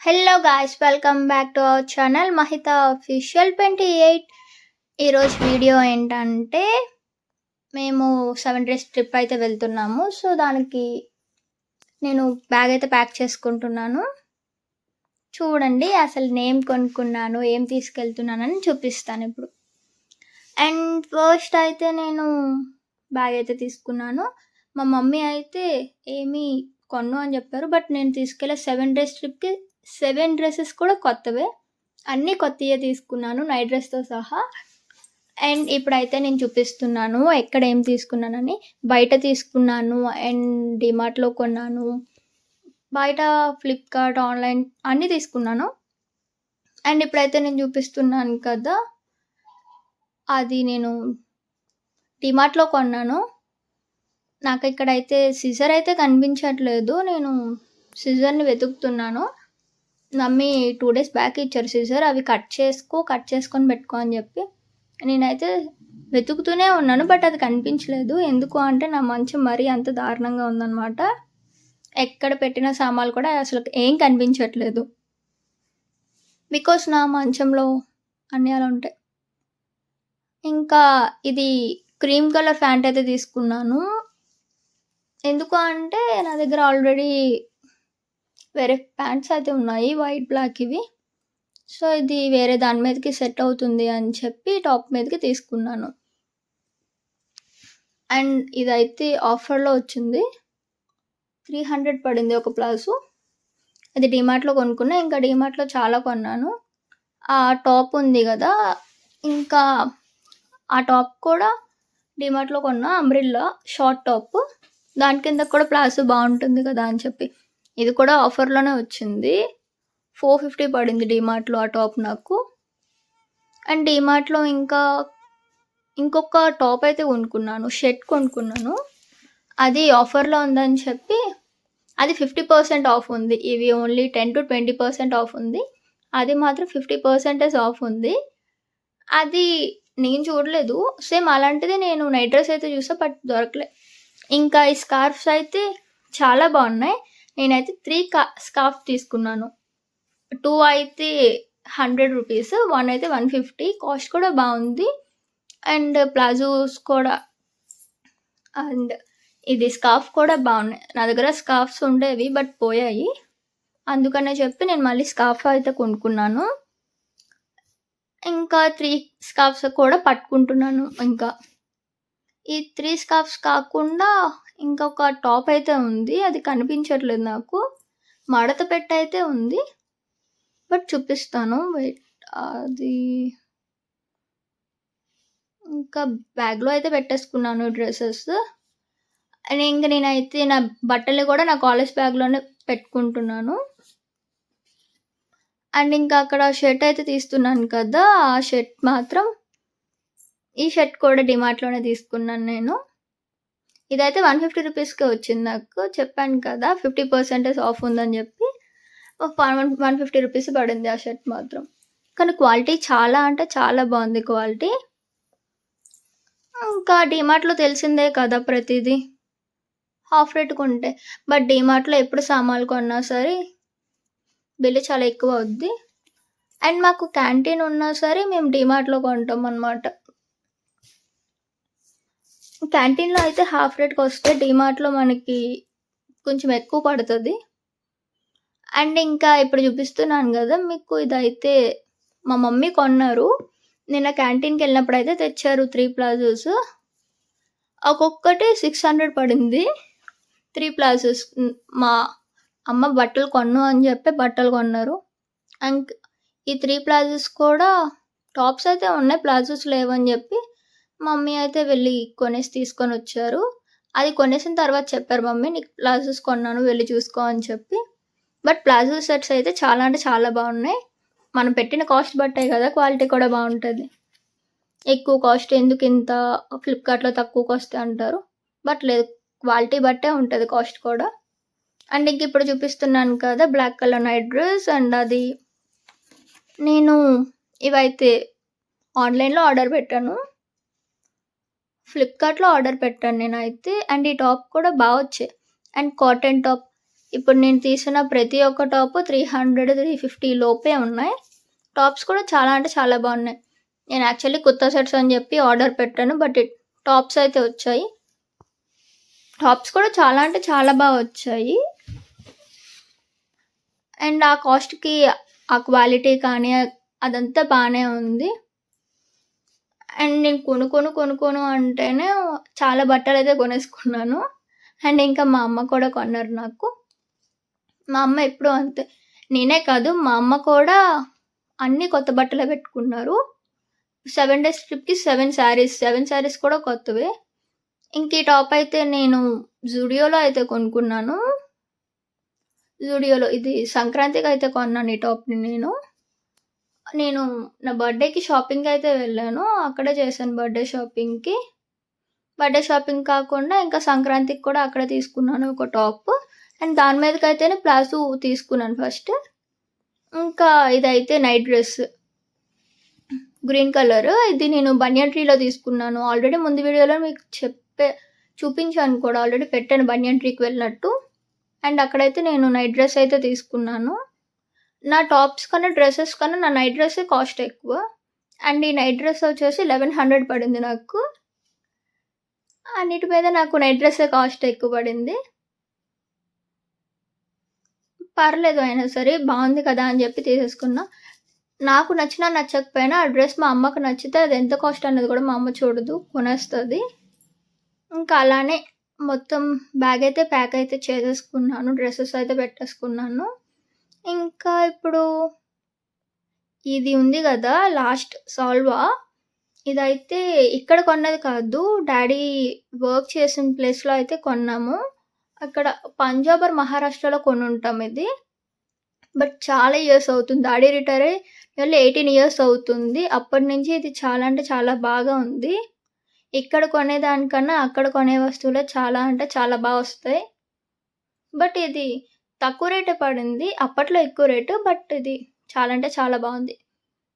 Hello guys welcome back to our channel Mahita official twenty eight ఈరోజు video ఏంటంటే మేము seven days trip అయితే వెళ్తున్నాము. సో దానికి నేను బ్యాగ్ అయితే ప్యాక్ చేసుకుంటున్నాను. చూడండి అసలు నేమ్ కొనుక్కున్నాను ఏం తీసుకెళ్తున్నానని చూపిస్తాను ఇప్పుడు. అండ్ ఫస్ట్ అయితే నేను బ్యాగ్ అయితే తీసుకున్నాను. మా మమ్మీ అయితే ఏమీ కొన్ను అని చెప్పారు బట్ నేను తీసుకెళ్ళే సెవెన్ డేస్ ట్రిప్కి సెవెన్ డ్రెస్సెస్ కూడా కొత్తవే. అన్నీ కొత్తయే తీసుకున్నాను నైట్ డ్రెస్తో సహా. అండ్ ఇప్పుడైతే నేను చూపిస్తున్నాను ఎక్కడ ఏం తీసుకున్నానని. బయట తీసుకున్నాను అండ్ డిమార్ట్లో కొన్నాను. బయట ఫ్లిప్కార్ట్ ఆన్లైన్ అన్నీ తీసుకున్నాను. అండ్ ఇప్పుడైతే నేను చూపిస్తున్నాను కదా అది నేను డిమార్ట్లో కొన్నాను. నాకు ఇక్కడైతే సిజర్ అయితే కనిపించట్లేదు. నేను సిజర్ని వెతుకుతున్నాను. మమ్మీ టూ డేస్ బ్యాక్ ఇచ్చారు సిజర్ అవి కట్ చేసుకో కట్ చేసుకొని పెట్టుకో అని చెప్పి. నేనైతే వెతుకుతూనే ఉన్నాను బట్ అది కనిపించలేదు. ఎందుకు అంటే నా మంచం మరీ అంత దారుణంగా ఉందన్నమాట. ఎక్కడ పెట్టిన సామాన్లు కూడా అసలు ఏం కనిపించట్లేదు. బికాస్ నా మంచంలో అన్నీ అలా ఉంటాయి. ఇంకా ఇది క్రీమ్ కలర్ ఫ్యాంట్ అయితే తీసుకున్నాను. ఎందుకు అంటే నా దగ్గర ఆల్రెడీ వేరే ప్యాంట్స్ అయితే ఉన్నాయి వైట్ బ్లాక్ ఇవి. సో ఇది వేరే దాని మీదకి సెట్ అవుతుంది అని చెప్పి టాప్ మీదకి తీసుకున్నాను. అండ్ ఇదైతే ఆఫర్లో వచ్చింది. త్రీ హండ్రెడ్ పడింది ఒక ప్లాసు అది డిమార్ట్లో కొనుక్కున్నా ఇంకా డిమార్ట్లో చాలా కొన్నాను. ఆ టాప్ ఉంది కదా ఇంకా ఆ టాప్ కూడా డిమార్ట్లో కొన్నా అంబ్రిల్లా షార్ట్ టాప్. దాని కింద కూడా ప్లాస్ బాగుంటుంది కదా అని చెప్పి. ఇది కూడా ఆఫర్లోనే వచ్చింది. ఫోర్ ఫిఫ్టీ పడింది డిమార్ట్లో ఆ టాప్ నాకు. అండ్ డిమార్ట్లో ఇంకా ఇంకొక టాప్ అయితే కొనుక్కున్నాను షర్ట్ కొనుక్కున్నాను. అది ఆఫర్లో ఉందని చెప్పి అది ఫిఫ్టీ పర్సెంట్ ఆఫ్ ఉంది. ఇవి only ten to twenty percent off ఉంది. అది మాత్రం ఫిఫ్టీ పర్సెంటేజ్ ఆఫ్ ఉంది. అది నేను చూడలేదు. సేమ్ అలాంటిది నేను నైట్ డ్రెస్ అయితే చూసా బట్ దొరకలే. ఇంకా ఈ స్కార్ఫ్స్ అయితే చాలా బాగున్నాయి. నేనైతే త్రీ కా స్కార్ఫ్ తీసుకున్నాను. టూ అయితే హండ్రెడ్ రూపీస్ వన్ అయితే వన్ ఫిఫ్టీ కాస్ట్ కూడా బాగుంది. అండ్ ప్లాజోస్ కూడా. అండ్ ఇది స్కార్ఫ్ కూడా బాగున్నాయి నా దగ్గర స్కార్ఫ్స్ ఉండేవి బట్ పోయాయి. అందుకనే చెప్పి నేను మళ్ళీ స్కార్ఫ్ అయితే కొనుక్కున్నాను. ఇంకా త్రీ స్కార్ఫ్స్ కూడా పట్టుకుంటున్నాను. ఇంకా ఈ త్రీ స్కార్ఫ్స్ కాకుండా ఇంకొక టాప్ అయితే ఉంది. అది కనిపించట్లేదు నాకు. మడత పెట్ట అయితే ఉంది. బట్ చూపిస్తాను. వెయిట్ అది ఇంకా బ్యాగ్లో అయితే పెట్టేసుకున్నాను డ్రెస్సెస్. అండ్ ఇంకా నేనైతే నా బట్టలు కూడా నా కాలేజ్ బ్యాగ్లోనే పెట్టుకుంటున్నాను. అండ్ ఇంకా అక్కడ షర్ట్ అయితే తీస్తున్నాను కదా ఆ షర్ట్ మాత్రం ఈ షర్ట్ కూడా డిమార్ట్లోనే తీసుకున్నాను నేను. ఇదైతే వన్ ఫిఫ్టీ రూపీస్కే వచ్చింది నాకు. చెప్పాను కదా ఫిఫ్టీ పర్సెంటేజ్ ఆఫ్ ఉందని చెప్పి వన్ వన్ ఫిఫ్టీ రూపీస్ పడింది ఆ షర్ట్ మాత్రం. కానీ క్వాలిటీ చాలా అంటే చాలా బాగుంది క్వాలిటీ. ఇంకా డిమార్ట్లో తెలిసిందే కదా ప్రతిదీ. హాఫ్ రేట్కి ఉంటే బట్ డిమార్ట్లో ఎప్పుడు సామాన్లు కొన్నా సరే బిల్లు చాలా ఎక్కువ అవుద్ది. అండ్ మాకు క్యాంటీన్ ఉన్నా సరే మేము డిమార్ట్లో కొంటాం అనమాట క్యాంటీన్లో అయితే హాఫ్ రేట్కి వస్తే డిమార్ట్లో మనకి కొంచెం ఎక్కువ పడుతుంది. అండ్ ఇంకా ఇప్పుడు చూపిస్తున్నాను కదా మీకు ఇదైతే మా మమ్మీ కొన్నారు. నిన్న క్యాంటీన్కి వెళ్ళినప్పుడు అయితే తెచ్చారు త్రీ ప్లాజోస్. ఒక్కొక్కటి సిక్స్ హండ్రెడ్ పడింది. Three palazzos. మా అమ్మ బట్టలు కొన్ను అని చెప్పి బట్టలు కొన్నారు. అండ్ ఈ త్రీ ప్లాజోస్ కూడా టాప్స్ అయితే ఉన్నాయి ప్లాజోస్ లేవని చెప్పి మమ్మీ అయితే వెళ్ళి కొనేసి తీసుకొని వచ్చారు. అది కొనేసిన తర్వాత చెప్పారు మమ్మీ నీకు ప్లాజోస్ కొన్నాను వెళ్ళి చూసుకో అని చెప్పి. బట్ ప్లాజో సెట్స్ అయితే చాలా అంటే చాలా బాగున్నాయి. మనం పెట్టిన కాస్ట్ బట్టే కదా క్వాలిటీ కూడా బాగుంటుంది. ఎక్కువ కాస్ట్ ఎందుకు ఇంత ఫ్లిప్కార్ట్లో తక్కువకి వస్తే అంటారు. బట్ లేదు క్వాలిటీ బట్టే ఉంటుంది కాస్ట్ కూడా. అండ్ ఇంక ఇప్పుడు చూపిస్తున్నాను కదా black colour night dress and అది. నేను ఇవైతే ఆన్లైన్లో ఆర్డర్ పెట్టాను. ఫ్లిప్కార్ట్లో ఆర్డర్ పెట్టాను నేనైతే. అండ్ ఈ టాప్ కూడా బాగా వచ్చాయి. అండ్ కాటన్ టాప్ ఇప్పుడు నేను తీసిన ప్రతి ఒక్క top three hundred three fifty లోపే ఉన్నాయి. టాప్స్ కూడా చాలా అంటే చాలా బాగున్నాయి. నేను యాక్చువల్లీ కొత్త సెట్స్ అని చెప్పి ఆర్డర్ పెట్టాను బట్ టాప్స్ అయితే వచ్చాయి. టాప్స్ కూడా చాలా అంటే చాలా బాగా వచ్చాయి. అండ్ ఆ కాస్ట్కి ఆ క్వాలిటీ కానీ అదంతా బాగానే ఉంది. అండ్ నేను కొనుక్కొను కొనుక్కోను అంటేనే చాలా బట్టలు అయితే కొనేసుకున్నాను. అండ్ ఇంకా మా అమ్మ కూడా కొన్నారు నాకు. మా అమ్మ ఎప్పుడూ అంతే. నేనే కాదు మా అమ్మ కూడా అన్ని కొత్త బట్టలే పెట్టుకున్నారు. సెవెన్ డేస్ ట్రిప్కి సెవెన్ శారీస్ సెవెన్ శారీస్ కూడా కొత్తవే. ఇంక ఈ టాప్ అయితే నేను జూడియోలో అయితే కొనుక్కున్నాను. జూడియోలో ఇది సంక్రాంతికి అయితే కొన్నాను ఈ టాప్ని నేను. నేను నా బర్త్డేకి షాపింగ్ అయితే వెళ్ళాను. అక్కడే చేశాను బర్త్డే షాపింగ్కి. బర్త్డే షాపింగ్ కాకుండా ఇంకా సంక్రాంతికి కూడా అక్కడ తీసుకున్నాను ఒక టాప్. అండ్ దాని మీదకి అయితేనే ప్లాజో తీసుకున్నాను ఫస్ట్. ఇంకా ఇదైతే నైట్ డ్రెస్. Green colour. ఇది నేను బనియన్ ట్రీలో తీసుకున్నాను. ఆల్రెడీ ముందు వీడియోలో మీకు చెప్పే చూపించాను కూడా. ఆల్రెడీ పెట్టాను బనియన్ ట్రీకి వెళ్ళినట్టు. అండ్ అక్కడైతే నేను నైట్ డ్రెస్ అయితే తీసుకున్నాను. నా టాప్స్ కన్నా డ్రెస్సెస్ కన్నా నా నైట్ డ్రెస్సే కాస్ట్ ఎక్కువ. అండ్ ఈ నైట్ డ్రెస్ వచ్చేసి లెవెన్ హండ్రెడ్ పడింది నాకు. అన్నిటి మీద నాకు నైట్ డ్రెస్సే కాస్ట్ ఎక్కువ పడింది. పర్లేదు అయినా సరే బాగుంది కదా అని చెప్పి తీసేసుకున్నా. నాకు నచ్చినా నచ్చకపోయినా ఆ డ్రెస్ మా అమ్మకు నచ్చితే అది ఎంత కాస్ట్ అన్నది కూడా మా అమ్మ చూడదు కొనేస్తుంది. ఇంకా అలానే మొత్తం బ్యాగ్ అయితే ప్యాక్ అయితే చేసేసుకున్నాను డ్రెస్సెస్ అయితే పెట్టేసుకున్నాను. ఇంకా ఇప్పుడు ఇది ఉంది కదా లాస్ట్ సాల్వా ఇదైతే ఇక్కడ కొన్నది కాదు డాడీ వర్క్ చేసిన ప్లేస్లో అయితే కొన్నాము. అక్కడ పంజాబ్ ఆర్ మహారాష్ట్రలో కొని ఉంటాం ఇది. బట్ చాలా ఇయర్స్ అవుతుంది. డాడీ రిటైర్ అయ్యి నియర్లీ ఎయిటీన్ ఇయర్స్ అవుతుంది. అప్పటి నుంచి ఇది చాలా అంటే చాలా బాగా ఉంది. ఇక్కడ కొనేదానికన్నా అక్కడ కొనే వస్తువులే చాలా అంటే చాలా బాగా వస్తాయి. బట్ ఇది తక్కువ రేటే పడింది. అప్పట్లో ఎక్కువ రేటు బట్ ఇది చాలా అంటే చాలా బాగుంది.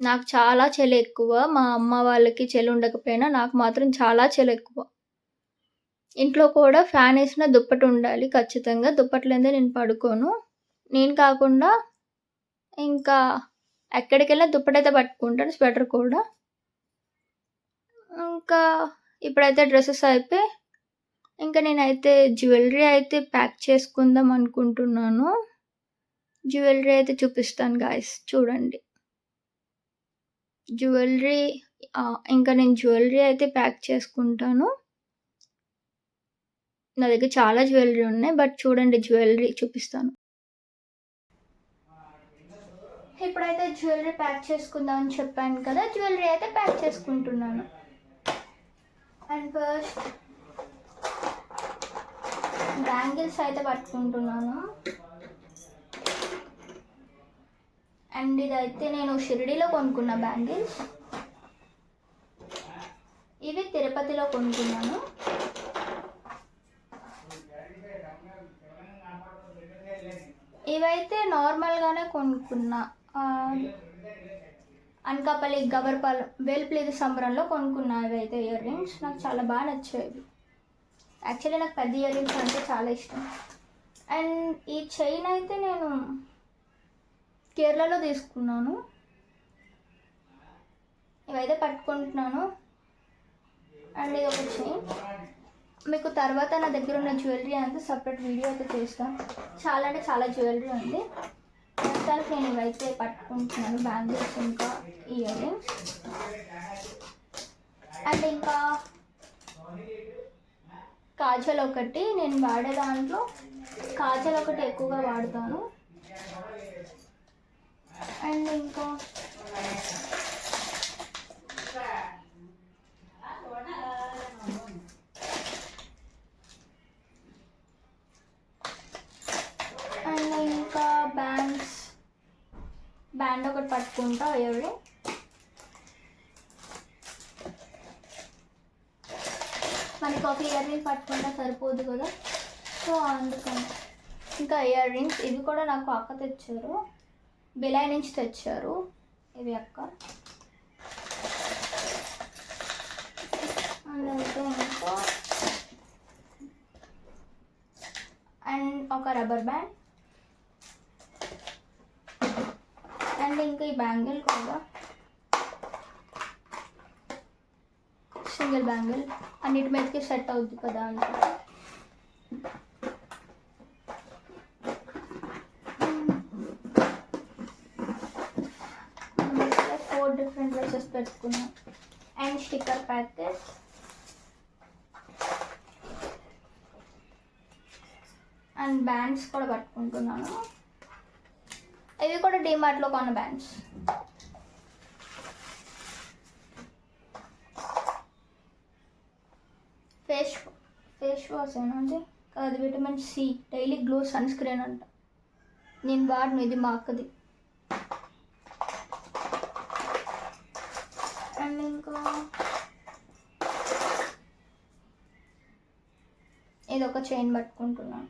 నాకు చాలా చలి ఎక్కువ. మా అమ్మ వాళ్ళకి చలి ఉండకపోయినా నాకు మాత్రం చాలా చలి ఎక్కువ. ఇంట్లో కూడా ఫ్యాన్ వేసిన దుప్పటి ఉండాలి ఖచ్చితంగా. దుప్పట్లేదే నేను పడుకోను. నేను కాకుండా ఇంకా ఎక్కడికెళ్ళినా దుప్పటైతే పట్టుకుంటాను స్వెటర్ కూడా. ఇంకా ఇప్పుడైతే డ్రెస్సెస్ అయిపోయి ఇంకా నేనైతే జ్యువెలరీ అయితే ప్యాక్ చేసుకుందాం అనుకుంటున్నాను. జ్యువెలరీ అయితే చూపిస్తాను గాయస్ చూడండి. జ్యువెలరీ ఇంకా నేను జ్యువెలరీ అయితే ప్యాక్ చేసుకుంటాను. నా దగ్గర చాలా జ్యువెలరీ ఉన్నాయి బట్ చూడండి జ్యువెలరీ చూపిస్తాను. ఇప్పుడైతే జ్యువెలరీ ప్యాక్ చేసుకుందాం అని చెప్పాను కదా జ్యువెలరీ అయితే ప్యాక్ చేసుకుంటున్నాను. అండ్ ఫస్ట్ బ్యాంగిల్స్ అయితే పట్టుకుంటున్నాను. అండ్ ఇదైతే నేను షిరిడీలో కొనుక్కున్న బ్యాంగిల్స్. ఇవి తిరుపతిలో కొనుక్కున్నాను. ఇవైతే నార్మల్గానే కొనుక్కున్నా. అనకాపల్లి గవర్పాలెం వేల్ప్లీది సంబరంలో కొనుక్కున్నా ఇవైతే ఇయర్ రింగ్స్. నాకు చాలా బాగా నచ్చాయి యాక్చువల్లీ నాకు పెద్ద ఇయర్ రింగ్స్ అంటే చాలా ఇష్టం. అండ్ ఈ చైన్ అయితే నేను కేరళలో తీసుకున్నాను. ఇవైతే పట్టుకుంటున్నాను. అండ్ ఇది ఒక చైన్ మీకు తర్వాత నా దగ్గర ఉన్న జ్యువెలరీ అంతా సపరేట్ వీడియో అయితే చేస్తాను చాలా అంటే చాలా జ్యువెలరీ ఉంది. ప్రస్తుతానికి నేను ఇవైతే పట్టుకుంటున్నాను. బ్యాంగిల్స్ ఇంకా ఇయర్ రింగ్స్ అండ్ ఇంకా కాజల్ ఒకటి నేను వాడే దాంట్లో కాజల్ ఒకటి ఎక్కువగా వాడతాను. అండ్ ఇంకా అండ్ ఇంకా బ్యాండ్స్. బ్యాండ్ ఒకటి పట్టుకుంటా ఎవరు? మనకు ఒక ఇయర్ రింగ్ పట్టుకుంటే సరిపోదు కదా. సో అందుకని. ఇంకా ఇయర్ రింగ్స్ ఇవి కూడా నాకు అక్క తెచ్చారు. బిలై నుంచి తెచ్చారు. ఇవి అక్క. అండ్ ఒక రబ్బర్ బ్యాండ్. అండ్ ఇంకా ఈ బ్యాంగిల్ కూడా. సింగిల్ బ్యాంగిల్ అన్నిటి మీదకి సెట్ అవుద్ది కదా అంటే ఫోర్ డిఫరెంట్ డ్రెస్సెస్ పెట్టుకున్నాం. And sticker packet and bands కూడా పట్టుకుంటున్నాను ఇవి కూడా డిమార్ట్లో కొన్న బ్యాండ్స్ ఫేస్ ఫేస్ వాష్ ఏనండి కాదు vitamin C daily glow sunscreen అంట. నేను వాడను ఇది మా అక్కది. అండ్ ఇంకా ఇది ఒక చైన్ పట్టుకుంటున్నాను.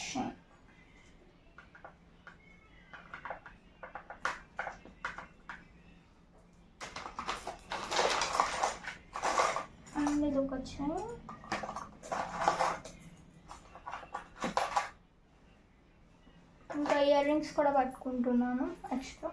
Chain chain. ఇంకా ఇయర్ రింగ్స్ కూడా పట్టుకుంటున్నాను ఎక్స్ట్రా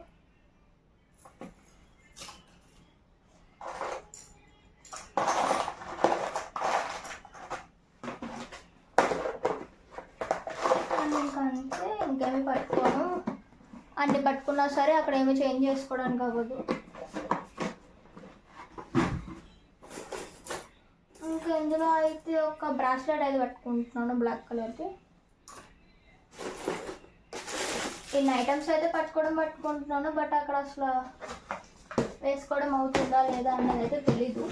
అండ్ ఇంకేమి పట్టుకోను. అన్ని పట్టుకున్నా సరే అక్కడ ఏమి చేంజ్ చేసుకోవడానికి అవ్వదు ఇంకా ఇందులో అయితే ఒక బ్రాస్లెట్ అయితే పట్టుకుంటున్నాను బ్లాక్ కలర్ది ఇన్ని ఐటమ్స్ అయితే పట్టుకోవడం పట్టుకుంటున్నాను బట్ అక్కడ అసలు వేసుకోవడం అవుతుందా లేదా అన్నది అయితే తెలీదు.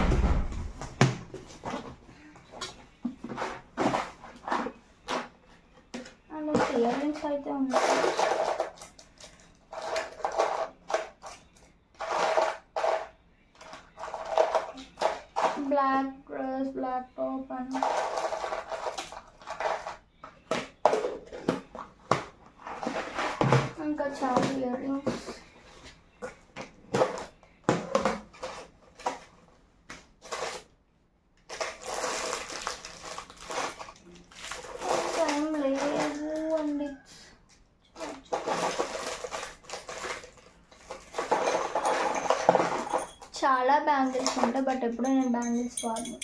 అండ్ ఇయర్ రింగ్స్ అయితే ఉన్నాయి black dress black top and ఇంకా చాలా ఇయర్ రింగ్స్ టైం లేదు అండి చాలా బ్యాంగిల్స్ ఉంటాయి బట్ ఎప్పుడూ నేను బ్యాంగిల్స్ వాడను.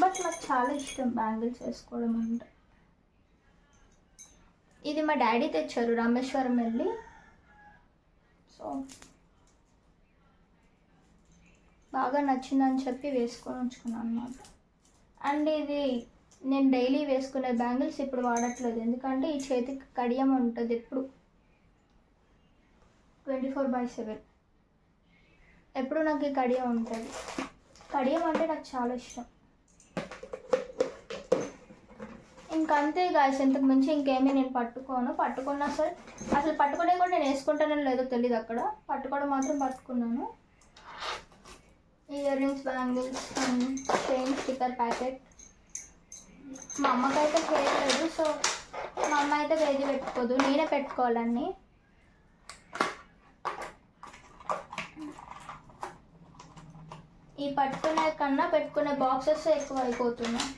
బట్ నాకు చాలా ఇష్టం బ్యాంగిల్స్ వేసుకోవడం అంటే. ఇది మా డాడీ తెచ్చారు రామేశ్వరం వెళ్ళి. సో బాగా నచ్చిందని చెప్పి వేసుకొని ఉంచుకున్నాను అనమాట అండ్ ఇది నేను డైలీ వేసుకునే బ్యాంగిల్స్ ఇప్పుడు వాడట్లేదు ఎందుకంటే ఈ చేతికి కడియం ఉంటుంది ఎప్పుడు. Twenty four by seven. ఎప్పుడు నాకు ఈ కడియం ఉంటుంది? కడియం అంటే నాకు చాలా ఇష్టం. ఇంకంతే అంతే గాయస్ ఇంతకు మించి ఇంకేమీ నేను పట్టుకోను. పట్టుకున్నా సరే అసలు పట్టుకునే కూడా నేను వేసుకుంటానో లేదో తెలియదు అక్కడ. పట్టుకోవడం మాత్రం పట్టుకున్నాను. Earrings bangles chain sticker packet మా అమ్మకైతే చేయలేదు సో మా అమ్మ అయితే వేది పెట్టుకోదు. నేనే పెట్టుకోవాలన్నీ. ఈ పట్టుకునే కన్నా పెట్టుకునే బాక్సెస్ ఎక్కువ అయిపోతున్నాయి.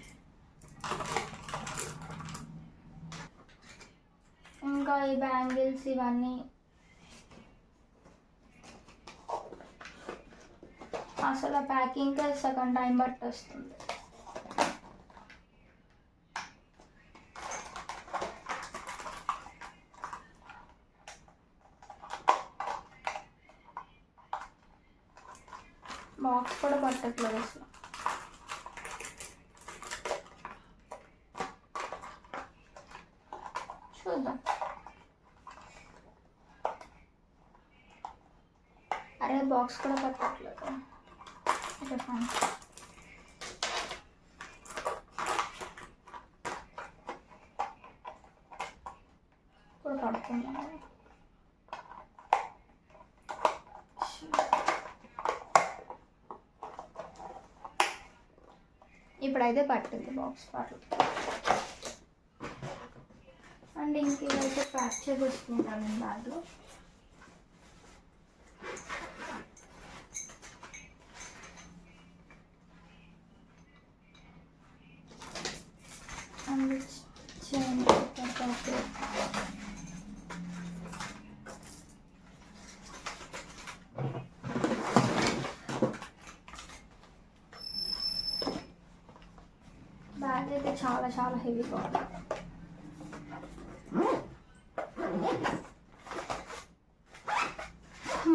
ఇంకా ఈ బ్యాంగిల్స్ ఇవన్నీ. అసలు ప్యాకింగ్కే సగం టైం బట్టి వస్తుంది బాక్స్ కూడా పట్టట్లేదు అసలు చూద్దాం అరే బాక్స్ కూడా పట్టట్లేదు ఓకే ఫైన్ ఇప్పుడు పడుతున్నాను ఇప్పుడైతే పట్టింది బాక్స్ పాటు అండ్ ఇంక ఇవైతే ప్యాక్ చేసేసుకుంటాను బ్యాగ్లో చాలా చాలా హెవీగా ఉంది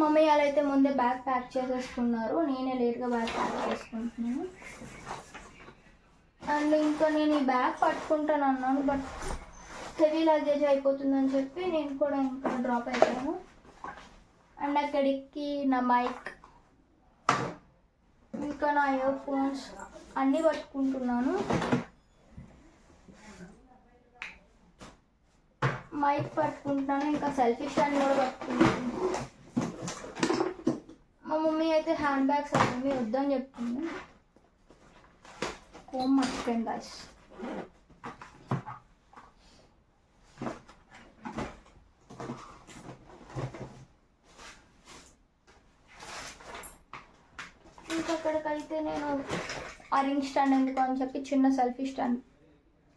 మమ్మీ వాళ్ళు అయితే ముందే బ్యాగ్ ప్యాక్ చేసేసుకున్నారు. నేనే లేట్గా బ్యాగ్ ప్యాక్ చేసుకుంటున్నాను. అండ్ ఇంకా నేను ఈ బ్యాగ్ పట్టుకుంటాను అన్నాను బట్ హెవీ లగేజ్ అయిపోతుందని చెప్పి నేను కూడా ఇంకా డ్రాప్ అయిపోయాను. అండ్ అక్కడికి నా మైక్ ఇంకా నా ఇయర్ ఫోన్స్ అన్నీ పట్టుకుంటున్నాను. మైక్ పట్టుకుంటాను ఇంకా సెల్ఫీ స్టాండ్ కూడా పట్టుకుంటాను. మా మమ్మీ అయితే హ్యాండ్ బ్యాగ్స్ అవి వద్దని చెప్తుంది కోమ్ మర్చిపోయింది గాయస్ ఇంకా అక్కడికైతే నేను ఆ రింగ్ స్టాండ్ ఎందుకు అని చెప్పి చిన్న సెల్ఫీ స్టాండ్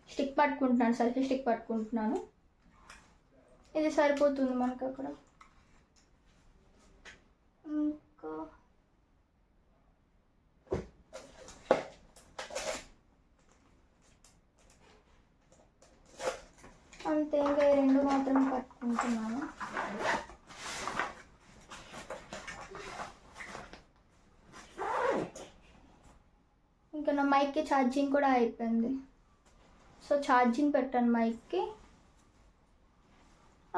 స్టిక్ పట్టుకుంటున్నాను సెల్ఫీ స్టిక్ పట్టుకుంటున్నాను. ఇది సరిపోతుంది మనకు అక్కడ. ఇంకా అంతే ఇంకా రెండు మాత్రం పట్టుకుంటున్నాను. ఇంకా నా మైక్కి ఛార్జింగ్ కూడా అయిపోయింది. సో ఛార్జింగ్ పెట్టాను మైక్కి.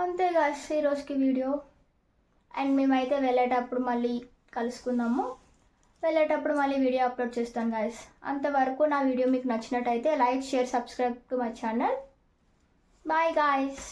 అంతే కాదు ఈరోజుకి వీడియో అండ్ మేమైతే వెళ్ళేటప్పుడు మళ్ళీ కలుసుకుందాము. వెళ్ళేటప్పుడు మళ్ళీ వీడియో అప్లోడ్ చేస్తాను గాయస్ అంతవరకు నా వీడియో మీకు నచ్చినట్టయితే like share subscribe to my channel bye guys